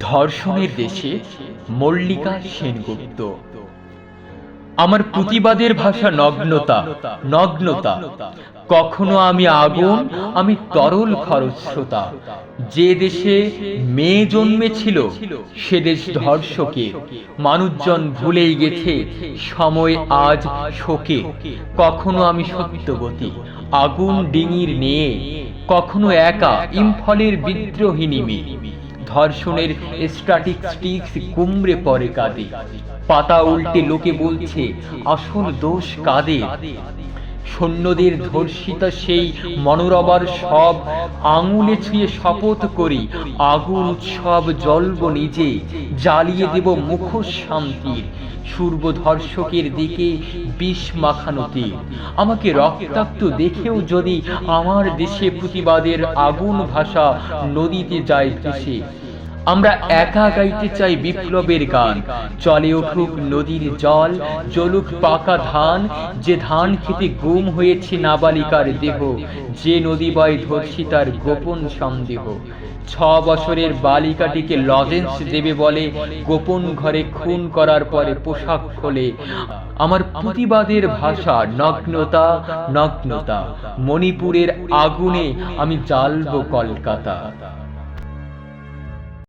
ধর্ষণের দেশে মল্লিকা সেনগুপ্ত। আমার প্রতিবাদের ভাষা নগ্নতা নগ্নতা কখনো আমি আগুন আমি তরল খরস্রোতা। যে দেশে মেয়ে জন্মেছিল সে দেশ ধর্ষকে। মানুষজন ভুলেই গেছে সময় আজ শোকে। কখনো আমি সত্যবতী। আগুন ডিঙির নিয়ে কখনো একা ইম্ফলের বিদ্রোহিনী মেয়ে। ধর্ষণের স্ট্যাটিস্টিক্স কুমড়ে পড়ে কাঁদে। পাতা উল্টে লোকে বলছে আসল দোষ কাদের? সৈন্যদের ধর্ষিতা সেই মনোরবার সব আঙুলে ছুঁয়ে শপথ করি। আগুন, উৎসব জ্বলব নিজে জ্বালিয়ে দেব মুখোশ শান্তির। পূর্ব ধর্ষকের দিকে বিষ মাখানো তীর। আমাকে রক্তাক্ত দেখেও যদি আমার দেশে প্রতিবাদের আগুন ভাষা নদীতে যায় ভেসে আমরা একা গাইতে চাই বিপ্লবের গান। চলে উঠুক নদীর জল, জ্বলুক পাকা ধান, যে ধান খেতে গুম হয়েছে নাবালিকার দেহ, যে নদী বয় ধর্ষিতার গোপন সন্দেহ। ছ বছরের বালিকাটিকে লজেন্স দেবে বলে গোপন ঘরে খুন করার পরে পোশাক খোলে। আমার প্রতিবাদের ভাষা, নগ্নতা নগ্নতা। মণিপুরের আগুনে আমি জ্বালব কলকাতা।